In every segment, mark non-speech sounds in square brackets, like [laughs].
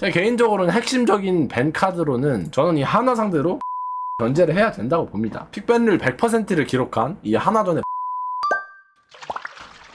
제 개인적으로는 핵심적인 밴 카드로는 저는 이 하나 상대로 [laughs] 견제를 해야 된다고 봅니다. 픽밴을 100%를 기록한 이 하나전의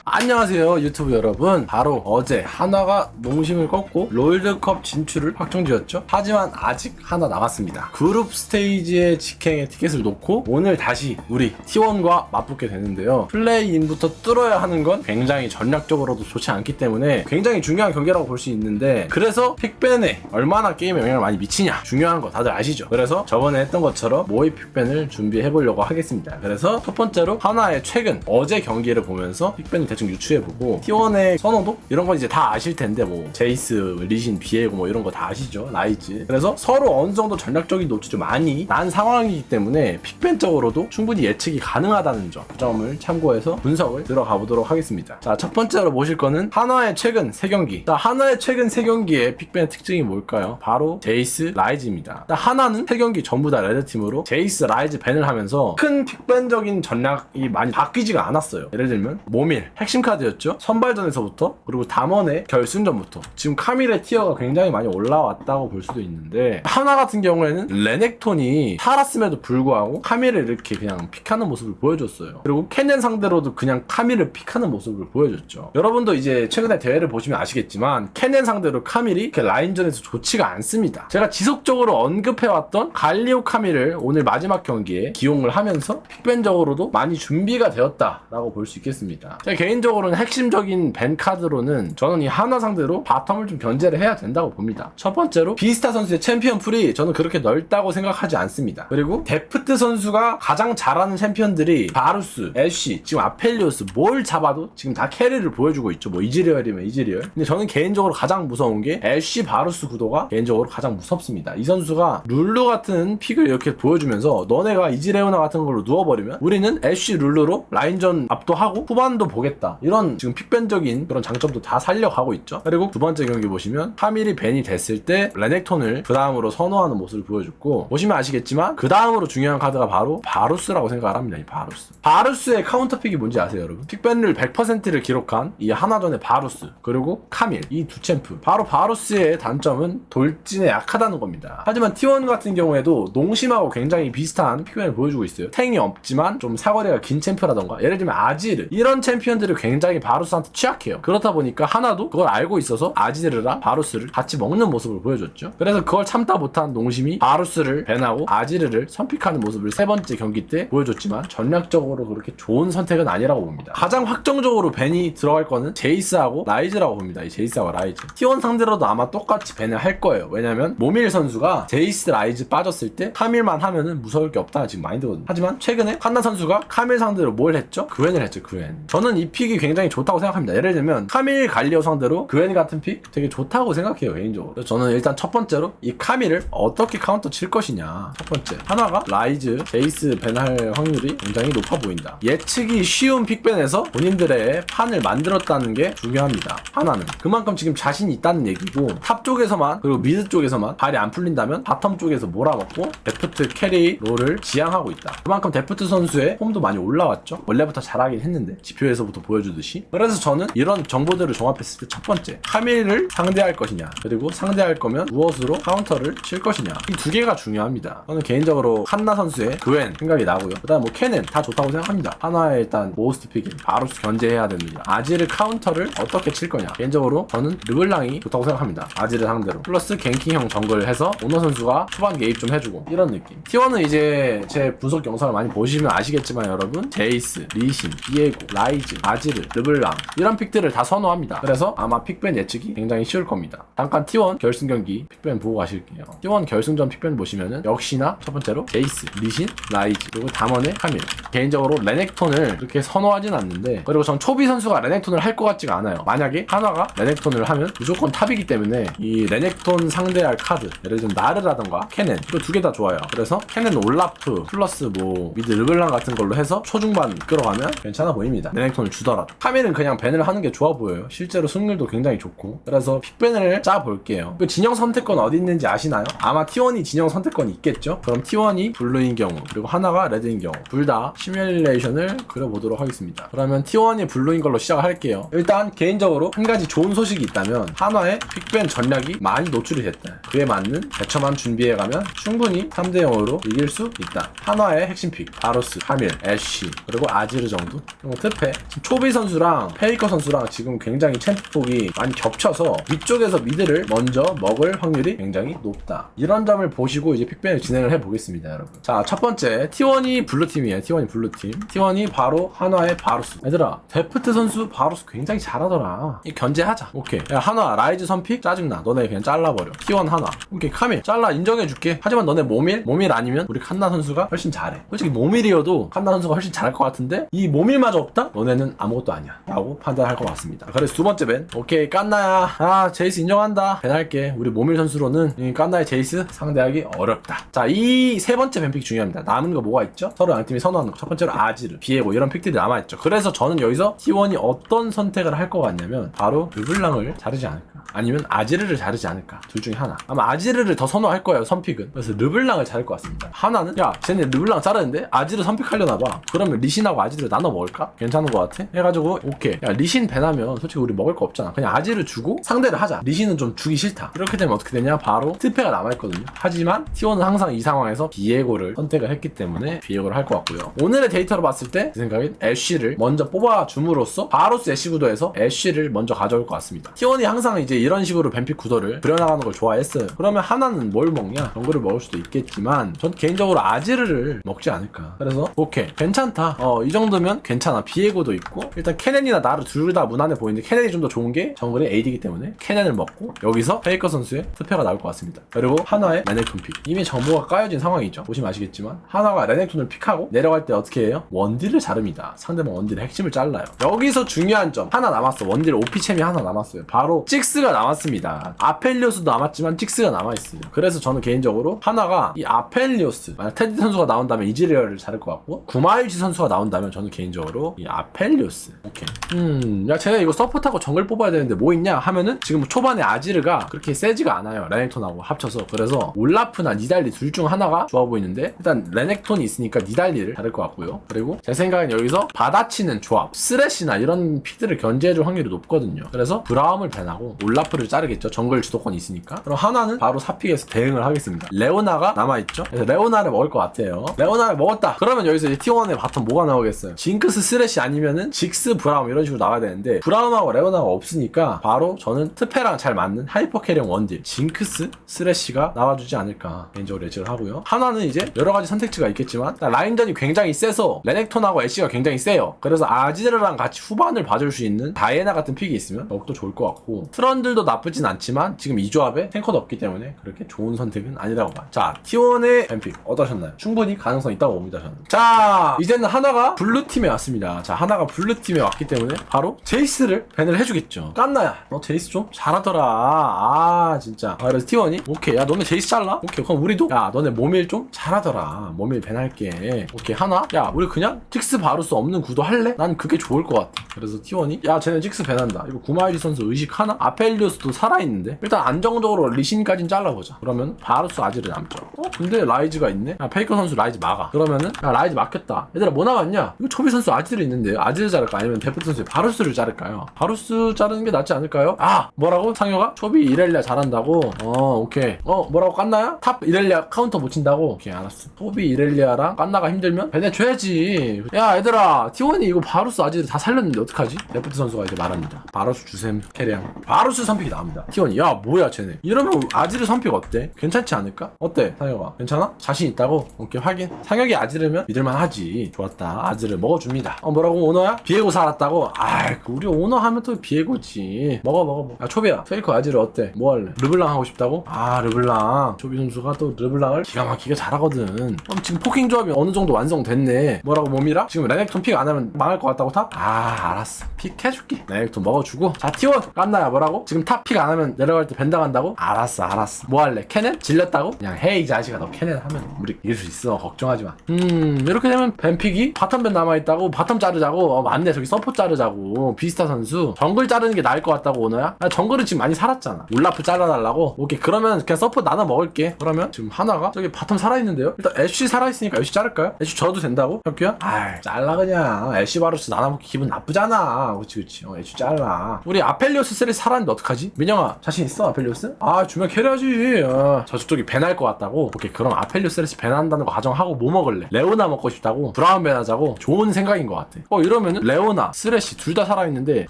안녕하세요 유튜브 여러분. 바로 어제 하나가 농심을 꺾고 롤드컵 진출을 확정지었죠. 하지만 아직 하나 남았습니다. 그룹 스테이지의 직행에 티켓을 놓고 오늘 다시 우리 T1과 맞붙게 되는데요. 플레이인부터 뚫어야 하는 건 굉장히 전략적으로도 좋지 않기 때문에 굉장히 중요한 경기라고 볼 수 있는데 그래서 픽밴에 얼마나 게임에 영향을 많이 미치냐 중요한 거 다들 아시죠? 그래서 저번에 했던 것처럼 모의 픽밴을 준비해 보려고 하겠습니다. 그래서 첫 번째로 하나의 최근 어제 경기를 보면서 픽밴을 대충 유추해보고 T1의 선호도? 이런 건 이제 다 아실 텐데 뭐 제이스, 리신, 비에고 뭐 이런 거 다 아시죠? 라이즈. 그래서 서로 어느 정도 전략적인 노출이 좀 많이 난 상황이기 때문에 픽밴적으로도 충분히 예측이 가능하다는 점, 그 점을 참고해서 분석을 들어가 보도록 하겠습니다. 자 첫 번째로 보실 거는 하나의 최근 3경기. 자 하나의 최근 3경기의 픽밴 특징이 뭘까요? 바로 제이스, 라이즈입니다. 자, 하나는 3경기 전부 다 레드팀으로 제이스, 라이즈 밴을 하면서 큰 픽밴적인 전략이 많이 바뀌지가 않았어요. 예를 들면 모밀 핵심 카드였죠? 선발전에서부터 그리고 담원의 결승전부터. 지금 카밀의 티어가 굉장히 많이 올라왔다고 볼 수도 있는데 하나 같은 경우에는 레넥톤이 살았음에도 불구하고 카밀을 이렇게 그냥 픽하는 모습을 보여줬어요. 그리고 캐넨 상대로도 그냥 카밀을 픽하는 모습을 보여줬죠. 여러분도 이제 최근에 대회를 보시면 아시겠지만 캐넨 상대로 카밀이 이렇게 라인전에서 좋지가 않습니다. 제가 지속적으로 언급해왔던 갈리오 카밀을 오늘 마지막 경기에 기용을 하면서 픽밴적으로도 많이 준비가 되었다라고 볼 수 있겠습니다. 제가 개인 적으로는 핵심적인 밴 카드로는 저는 이 하나 상대로 바텀을 좀 견제를 해야 된다고 봅니다. 첫 번째로 비스타 선수의 챔피언 풀이 저는 그렇게 넓다고 생각하지 않습니다. 그리고 데프트 선수가 가장 잘하는 챔피언들이 바루스, 애쉬, 지금 아펠리오스 뭘 잡아도 지금 다 캐리를 보여주고 있죠. 뭐 이즈리얼이면 이즈리얼. 근데 저는 개인적으로 가장 무서운 게 애쉬 바루스 구도가 개인적으로 가장 무섭습니다. 이 선수가 룰루 같은 픽을 이렇게 보여주면서 너네가 이즈레오나 같은 걸로 누워버리면 우리는 애쉬 룰루로 라인전 압도하고 후반도 보겠다 이런 지금 픽밴적인 그런 장점도 다 살려가고 있죠. 그리고 두 번째 경기 보시면 카밀이 벤이 됐을 때 레넥톤을 그 다음으로 선호하는 모습을 보여줬고 보시면 아시겠지만 그 다음으로 중요한 카드가 바로 바루스라고 생각을 합니다 이 바루스. 바루스의 카운터픽이 뭔지 아세요 여러분? 픽밴을 100%를 기록한 이 하나전의 바루스 그리고 카밀 이 두 챔프. 바로 바루스의 단점은 돌진에 약하다는 겁니다. 하지만 T1 같은 경우에도 농심하고 굉장히 비슷한 픽밴을 보여주고 있어요. 탱이 없지만 좀 사거리가 긴 챔프라던가 예를 들면 아지르 이런 챔피언들 이 굉장히 바루스한테 취약해요. 그렇다 보니까 하나도 그걸 알고 있어서 아지르랑 바루스를 같이 먹는 모습을 보여줬죠. 그래서 그걸 참다 못한 농심이 바루스를 밴하고 아지르를 선픽하는 모습을 세 번째 경기 때 보여줬지만 전략적으로 그렇게 좋은 선택은 아니라고 봅니다. 가장 확정적으로 밴이 들어갈 거는 제이스하고 라이즈라고 봅니다. 이 제이스하고 라이즈. T1 상대로도 아마 똑같이 밴을 할 거예요. 왜냐면 모밀 선수가 제이스 라이즈 빠졌을 때 카밀만 하면은 무서울 게 없다. 지금 마인드거든요. 하지만 최근에 한나 선수가 카밀 상대로 뭘 했죠? 그웬을 했죠 그웬. 저는 이 픽이 굉장히 좋다고 생각합니다. 예를 들면 카밀 갈리오 상대로 그웬 같은 픽 되게 좋다고 생각해요 개인적으로. 저는 일단 첫 번째로 이 카밀을 어떻게 카운터 칠 것이냐. 첫 번째. 하나가 라이즈 제이스 밴할 확률이 굉장히 높아 보인다. 예측이 쉬운 픽밴에서 본인들의 판을 만들었다는 게 중요합니다. 하나는. 그만큼 지금 자신이 있다는 얘기고 탑 쪽에서만 그리고 미드 쪽에서만 발이 안 풀린다면 바텀 쪽에서 몰아먹고 데프트 캐리 롤을 지향하고 있다. 그만큼 데프트 선수의 폼도 많이 올라왔죠? 원래부터 잘하긴 했는데 지표에서부터 보여주듯이. 그래서 저는 이런 정보들을 종합했을 때 첫 번째 카밀을 상대할 것이냐 그리고 상대할 거면 무엇으로 카운터를 칠 것이냐. 이 두 개가 중요합니다. 저는 개인적으로 한나 선수의 그웬 생각이 나고요. 그 다음 뭐 캐넨 다 좋다고 생각합니다. 하나의 일단 모스트 픽인 바로 견제해야 됩니다. 아지르 카운터를 어떻게 칠 거냐. 개인적으로 저는 르블랑이 좋다고 생각합니다. 아지르 상대로. 플러스 갱킹형 정글 해서 오너 선수가 초반 개입 좀 해주고 이런 느낌. T1은 이제 제 분석 영상을 많이 보시면 아시겠지만 여러분 제이스, 리신, 비에고, 라이즈, 아 지르, 르블랑 이런 픽들을 다 선호합니다. 그래서 아마 픽밴 예측이 굉장히 쉬울 겁니다. 잠깐 T1 결승 경기 픽밴 보고 가실게요. T1 결승전 픽밴 보시면은 역시나 첫 번째로 제이스, 리신, 라이즈 그리고 담원의 카밀. 개인적으로 레넥톤을 그렇게 선호하진 않는데 그리고 전 초비 선수가 레넥톤을 할 것 같지가 않아요. 만약에 하나가 레넥톤을 하면 무조건 탑이기 때문에 이 레넥톤 상대할 카드 예를 들면 나르라던가 캐넨 이거 두 개 다 좋아요. 그래서 캐넨 올라프 플러스 뭐 미드 르블랑 같은 걸로 해서 초중반 끌어가면 괜찮아 보입니다. 레넥톤을 주 더라도. 카밀은 그냥 밴을 하는 게 좋아 보여요. 실제로 승률도 굉장히 좋고. 그래서 픽밴을 짜볼게요. 그 진영 선택권 어디 있는지 아시나요? 아마 T1이 진영 선택권이 있겠죠? 그럼 T1이 블루인 경우 그리고 하나가 레드인 경우 둘 다 시뮬레이션을 그려보도록 하겠습니다. 그러면 T1이 블루인 걸로 시작을 할게요. 일단 개인적으로 한 가지 좋은 소식이 있다면 한화의 픽밴 전략이 많이 노출이 됐다. 그에 맞는 대처만 준비해가면 충분히 3대 0으로 이길 수 있다. 한화의 핵심 픽 바로스, 카밀, 애쉬 그리고 아지르 정도? 그리고 트페 초비 선수랑 페이커 선수랑 지금 굉장히 챔프폭이 많이 겹쳐서 위쪽에서 미드를 먼저 먹을 확률이 굉장히 높다. 이런 점을 보시고 이제 픽밴을 진행을 해보겠습니다 여러분. 자 첫 번째. T1이 블루팀이에요 T1이 블루팀. T1이 바로 한화의 바로스. 얘들아 데프트 선수 바로스 굉장히 잘하더라. 이 견제하자. 오케이. 야 한화 라이즈 선픽? 짜증나. 너네 그냥 잘라버려. T1 한화. 오케이 카밀. 잘라. 인정해줄게. 하지만 너네 모밀? 모밀 아니면 우리 칸나 선수가 훨씬 잘해. 솔직히 모밀이어도 칸나 선수가 훨씬 잘할 것 같은데? 이 모밀마저 없다? 너네는 아무것도 아니야. 라고 판단할 것 같습니다. 그래서 두 번째 밴 오케이 깐나야. 아 제이스 인정한다. 밴 할게. 우리 모밀 선수로는 이 깐나의 제이스 상대하기 어렵다. 자 이 세 번째 밴픽 중요합니다. 남은 거 뭐가 있죠? 서로 양팀이 선호하는 거. 첫 번째로 아지르 비에고 이런 픽들이 남아있죠. 그래서 저는 여기서 T1이 어떤 선택을 할 것 같냐면 바로 르블랑을 자르지 않을까 아니면 아지르를 자르지 않을까? 둘 중에 하나. 아마 아지르를 더 선호할 거예요 선픽은. 그래서 르블랑을 자를 것 같습니다. 하나는 야 쟤네 르블랑 자르는데 아지르 선픽하려나 봐. 그러면 리신하고 아지르 나눠 먹을까? 괜찮은 것 같아? 해가지고 오케이. 야 리신 배나면 솔직히 우리 먹을 거 없잖아. 그냥 아지르 주고 상대를 하자. 리신은 좀 주기 싫다. 이렇게 되면 어떻게 되냐? 바로 트페가 남아있거든요. 하지만 T1은 항상 이 상황에서 비에고를 선택을 했기 때문에 비에고를 할 것 같고요. 오늘의 데이터로 봤을 때 제 생각엔 애쉬를 먼저 뽑아줌으로써 바로스 애쉬 구도에서 애쉬를 먼저 가져올 것 같습니다. T1이 항상 이제 이런 식으로 뱀픽 구도를 그려나가는 걸 좋아했어요. 그러면 하나는 뭘 먹냐? 정글을 먹을 수도 있겠지만 전 개인적으로 아지르를 먹지 않을까. 그래서 오케이 괜찮다. 어 이 정도면 괜찮아. 비에고도 있고 일단 케넨이나 나를 둘다 무난해 보이는데 케넨이 좀 더 좋은 게 정글의 AD이기 때문에 케넨을 먹고 여기서 페이커 선수의 투표가 나올 것 같습니다. 그리고 하나의 레넥톤 픽. 이미 정보가 까여진 상황이죠. 보시면 아시겠지만 하나가 레넥톤을 픽하고 내려갈 때 어떻게 해요? 원딜을 자릅니다. 상대방 원딜의 핵심을 잘라요. 여기서 중요한 점 하나 남았어. 원딜 오피챔이 하나 남았어요. 바로 찍스 가 남았습니다. 아펠리오스도 남았지만 찍스가 남아있어요. 그래서 저는 개인적으로 하나가 이 아펠리오스 만약 테디 선수가 나온다면 이즈리얼을 자를 것 같고 구마일지 선수가 나온다면 저는 개인적으로 이 아펠리오스. 오케이. 음야 쟤네 이거 서포트하고 정글 뽑아야 되는데 뭐 있냐 하면은 지금 초반에 아지르가 그렇게 세지가 않아요. 레넥톤하고 합쳐서. 그래서 올라프나 니달리 둘 중 하나가 좋아 보이는데 일단 레넥톤이 있으니까 니달리를 자를 것 같고요. 그리고 제 생각엔 여기서 받아치는 조합 스레시나 이런 픽들을 견제해줄 확률이 높거든요. 그래서 브라움을 밴하고 올 라프를 자르겠죠. 정글 주도권이 있으니까. 그럼 하나는 바로 사픽에서 대응을 하겠습니다. 레오나가 남아있죠? 그래서 레오나를 먹을 것 같아요. 레오나를 먹었다. 그러면 여기서 이제 T1의 바텀 뭐가 나오겠어요? 징크스 스레시 아니면은 직스 브라움 이런 식으로 나와야 되는데 브라움하고 레오나가 없으니까 바로 저는 트페랑 잘 맞는 하이퍼 캐리형 원딜 징크스 스레시가 나와주지 않을까 개인적으로 예측을 하고요. 하나는 이제 여러 가지 선택지가 있겠지만 라인전이 굉장히 세서 레넥톤하고 애쉬가 굉장히 세요. 그래서 아지르랑 같이 후반을 봐줄 수 있는 다이애나 같은 픽이 있으면 더욱더 좋을 것 같고 트런 들도 나쁘진 않지만 지금 이 조합에 탱커도 없기 때문에 그렇게 좋은 선택은 아니라고 봐요 자 T1의 뱀픽 어떠셨나요? 충분히 가능성 있다고 봅니다 저는. 자 이제는 하나가 블루팀에 왔습니다. 자 하나가 블루팀에 왔기 때문에 바로 제이스를 밴을 해주겠죠. 깐나야 너 제이스 좀 잘하더라. 아 진짜. 아, 그래서 T1이? 오케이. 야 너네 제이스 잘라? 오케이 그럼 우리도? 야 너네 모밀 좀 잘하더라. 모밀 밴할게. 오케이 하나? 야 우리 그냥 틱스 바루스 없는 구도 할래? 난 그게 좋을 것 같아. 그래서 T1이? 야 쟤네 틱스 밴한다. 이거 구마이리 선수 의식 하나? 아펠리오스도 살아있는데? 일단 안정적으로 리신까진 잘라보자. 그러면 바루스 아지를 남죠. 어 근데 라이즈가 있네? 야 페이커 선수 라이즈 막아. 그러면은 야 라이즈 막혔다. 얘들아 뭐 남았냐? 이거 초비 선수 아지를 있는데 아지를 자를까? 아니면 데프트 선수 바루스를 자를까요? 바루스 자르는 게 낫지 않을까요? 아 뭐라고? 상효가 초비 이렐리아 잘한다고? 어 오케이. 어 뭐라고? 깐나야? 탑 이렐리아 카운터 못 친다고? 오케이 알았어. 초비 이렐리아랑 깐나가 힘들면 배내 줘야지. 야 얘들아 T1이 이거 바루스 아지를 다 살렸는데 어떡하지? 데프트 선수가 이제 말합니다. 바루스 주셈 캐리양 바루스 선픽이 나옵니다 T1이 야 뭐야 쟤네 이러면 아지르 선픽 어때? 괜찮지 않을까? 어때 상혁아 괜찮아? 자신 있다고? 오케이 확인 상혁이 아지르면 믿을만 하지 좋았다 아지르 먹어줍니다 어 뭐라고 오너야? 비에고 살았다고? 아이 우리 오너 하면 또 비에고지 먹어 먹어 먹어 야 초비야 페이커 아지르 어때? 뭐 할래? 르블랑 하고 싶다고? 아 르블랑 초비 선수가 또 르블랑을 기가 막히게 잘하거든 그럼 지금 포킹 조합이 어느 정도 완성됐네 뭐라고 몸이라? 지금 레넥톤 픽 안 하면 망할 것 같다고 탑? 아 알았어 픽 해줄게 레넥톤 먹어주고 자 T1 깐나야 뭐라고? 지금 지금 탑픽 안 하면 내려갈 때 벤당 한다고? 알았어 알았어 뭐 할래 캐넨? 질렸다고? 그냥 헤이 자식아 너 캐넨 하면 우리 이길 수 있어 걱정하지 마음 이렇게 되면 벤픽이 바텀 벤 남아있다고 바텀 자르자고 어 맞네 저기 서포 자르자고 비스타 선수 정글 자르는 게 나을 것 같다고 오너야? 아, 정글은 지금 많이 살았잖아 울라프 잘라달라고? 오케이 그러면 그냥 서포 나눠 먹을게 그러면 지금 하나가 저기 바텀 살아있는데요? 일단 애쉬 살아있으니까 애쉬 자를까요? 애쉬 줘도 된다고? 혁규야? 아이 잘라 그냥 애쉬 바루스 나눠 먹기 기분 나쁘잖아 그치 그치 어 애쉬 잘라 우리 아펠리오스 세리 살았는데 어떡하지? 민영아 자신 있어 아펠리오스? 아 주면 캐리하지 아, 저쪽이 밴할 것 같다고? 오케이 그럼 아펠리오스 세리 밴한다는 거 가정하고 뭐 먹을래? 레오나 먹고 싶다고? 브라운 밴하자고? 좋은 생각인 것 같아 어 이러면은 레오나 쓰레쉬 둘 다 살아있는데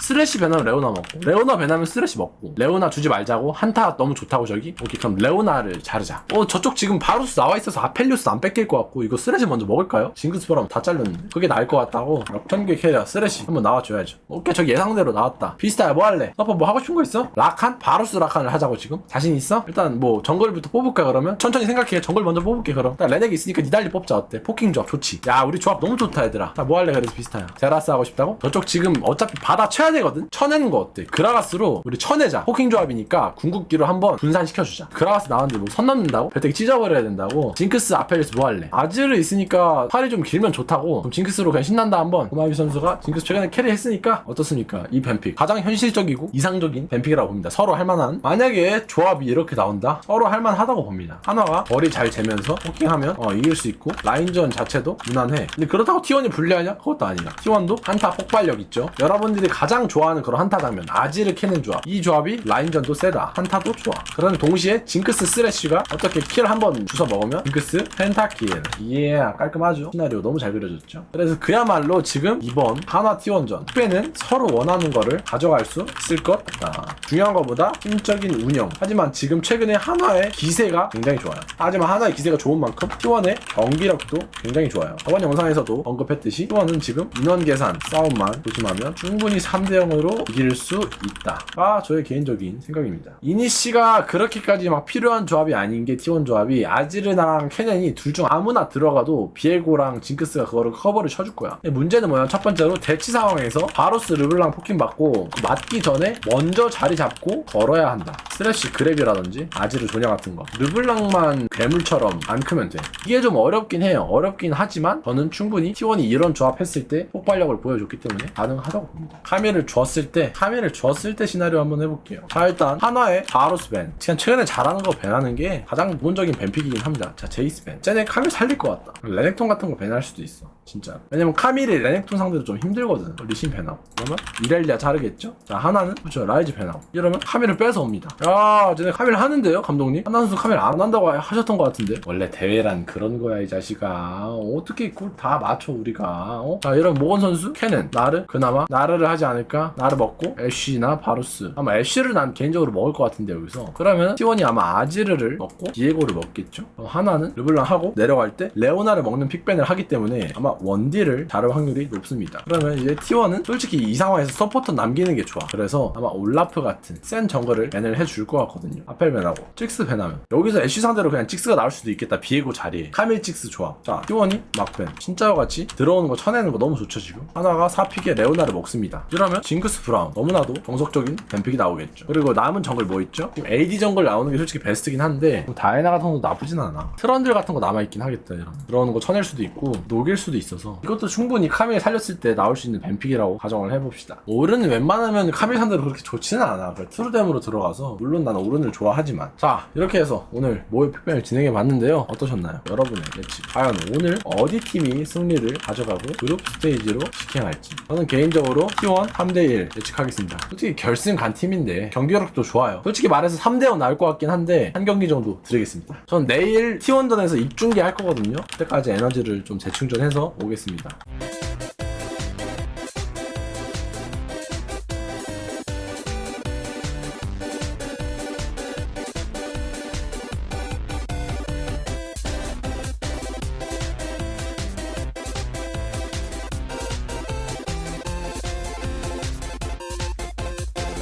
쓰레쉬 밴하면 레오나 먹고 레오나 밴하면 쓰레쉬 먹고 레오나 주지 말자고 한타 너무 좋다고 저기? 오케이 그럼 레오나를 자르자 어 저쪽 지금 바루스 나와 있어서 아펠리오스 안 뺏길 것 같고 이거 쓰레쉬 먼저 먹을까요? 징크스 보라면 다 잘렸는데 그게 나을 것 같다고 편계 캐리어 쓰레쉬 한번 나와줘야죠 오케이 저기 예상대로 나왔다 비스타야 뭐 할래? 서퍼 뭐 하고 싶은 거 있어? 라칸? 바루스 라칸을 하자고 지금? 자신 있어? 일단 뭐 정글부터 뽑을까 그러면? 천천히 생각해 정글 먼저 뽑을게 그럼 일단 레넥 있으니까 니달리 뽑자 어때? 포킹 조합 좋지 야 우리 조합 너무 좋다 얘들아 자 뭐 할래 그래서 비스타야 제라스 하고 싶다고? 저쪽 지금 어차피 받아 쳐야 되거든? 쳐내는 거 어때? 그라가스로 우리 쳐내자 포킹 조합이니까 궁극기로 한번 분산시켜주자 그라가스 나왔는데 뭐 선 넘는다고? 배때기 찢어버려야 된다고? 징크스 아펠리스 뭐 할래? 아즈르 있으니까 팔이 좀 길면 좋다고 그럼 징크스로 그냥 신난다 한번 고마비 선수가 징크스 최근에 캐리 했으니까 어떻습니까? 이 뱀픽 가장 현실적이고 이상적인 뱀픽 이라고 봅니다. 서로 할만한. 만약에 조합이 이렇게 나온다? 서로 할만하다고 봅니다. 하나가 거리 잘 재면서 포킹하면 어, 이길 수 있고 라인전 자체도 무난해. 근데 그렇다고 T1이 불리하냐? 그것도 아니야. T1도 한타 폭발력 있죠. 여러분들이 가장 좋아하는 그런 한타 장면. 아지르 캐는 조합. 이 조합이 라인전도 세다. 한타도 좋아. 그러는 동시에 징크스 쓰레쉬가 어떻게 킬 한번 주워 먹으면 징크스 펜타킬 예 깔끔하죠? 시나리오 너무 잘 그려졌죠? 그래서 그야말로 지금 이번 하나 T1전 투배는 서로 원하는 거를 가져갈 수 있을 것 같다 중요한 것보다 팀적인 운영. 하지만 지금 최근에 한화의 기세가 굉장히 좋아요. 하지만 한화의 기세가 좋은 만큼 T1의 경기력도 굉장히 좋아요. 저번 영상에서도 언급했듯이 T1은 지금 인원 계산 싸움만 조심하면 충분히 3대 0으로 이길 수 있다가 저의 개인적인 생각입니다. 이니 씨가 그렇게까지 막 필요한 조합이 아닌 게 T1 조합이 아지르나랑 캐넨이 둘 중 아무나 들어가도 비에고랑 징크스가 그거를 커버를 쳐줄 거야. 문제는 뭐냐 첫 번째로 대치 상황에서 바로스 르블랑 포킹 받고 그 맞기 전에 먼저 자리 잡고 걸어야 한다. 스레쉬 그랩이라든지 아지르 조냐 같은 거. 르블랑만 괴물처럼 안 크면 돼. 이게 좀 어렵긴 해요. 어렵긴 하지만 저는 충분히 T1이 이런 조합 했을 때 폭발력을 보여줬기 때문에 가능하다고 봅니다. 카미를 줬을 때 카미를 줬을 때 시나리오 한번 해볼게요. 자 일단 하나의 바로스 밴. 그냥 최근에 잘하는 거 밴하는 게 가장 기본적인 밴픽이긴 합니다. 자 제이스 밴. 쟤네 카미 살릴 것 같다. 레넥톤 같은 거 밴할 수도 있어 진짜. 왜냐면 카밀이 레넥톤 상대로 좀 힘들거든 리신 밴하고. 그러면 이렐리아 자르겠죠? 자 하나는 그렇죠 라이즈 밴하 고 이러면 카밀을 뺏어옵니다. 야 쟤네 카밀 하는데요 감독님? 선수 카밀 안 한다고 하셨던 것 같은데. 원래 대회란 그런 거야 이 자식아. 어, 어떻게 그걸 다 맞춰 우리가? 어? 자 이런 모건 선수 캐넨 나르 그나마 나르를 하지 않을까? 나르 먹고 애쉬나 바루스. 아마 애쉬를 난 개인적으로 먹을 것 같은데 여기서. 그러면 T1이 아마 아지르를 먹고 디에고를 먹겠죠? 하나는 르블랑 하고 내려갈 때 레오나를 먹는 픽밴을 하기 때문에 아마 원딜을 다룰 확률이 높습니다. 그러면 이제 T1은 솔직히 이 상황에서 서포터 남기는 게 좋아. 그래서 아마 올라 프 같은 센 정글을 밴을 해줄 것 같거든요. 아펠 밴하고 찍스 밴하면. 여기서 애쉬 상대로 그냥 찍스가 나올 수도 있겠다. 비에고 자리에. 카밀 찍스 조합. 자 T1이 막밴. 진짜와 같이 들어오는 거 쳐내는 거 너무 좋죠 지금. 하나가 4픽에 레오나를 먹습니다. 이러면 징크스 브라운. 너무나도 정석적인 밴픽이 나오겠죠. 그리고 남은 정글 뭐 있죠? 지금 AD 정글 나오는 게 솔직히 베스트긴 한데 뭐 다이나 같은 것도 나쁘진 않아. 트런들 같은 거 남아있긴 하겠다 이런 들어오는 거 쳐낼 수도 있고 녹일 수도 있어서. 이것도 충분히 카밀 살렸을 때 나올 수 있는 밴픽이라고 가정을 해봅시다. 오른은 웬만하면 카밀 상대로 그렇게 좋지는 않아 그래, 트루뎀으로 들어가서 물론 나는 오른을 좋아하지만. 자 이렇게 해서 오늘 모의 픽밴을 진행해 봤는데요. 어떠셨나요? 여러분의 예측 과연 오늘 어디 팀이 승리를 가져가고 그룹 스테이지로 직행할지. 저는 개인적으로 T1 3대1 예측하겠습니다. 솔직히 결승 간 팀인데 경기력도 좋아요. 솔직히 말해서 3대0 나올 것 같긴 한데 한 경기 정도 드리겠습니다. 전 내일 T1전에서 입중계 할 거거든요. 그때까지 에너지를 좀 재충전해서 오겠습니다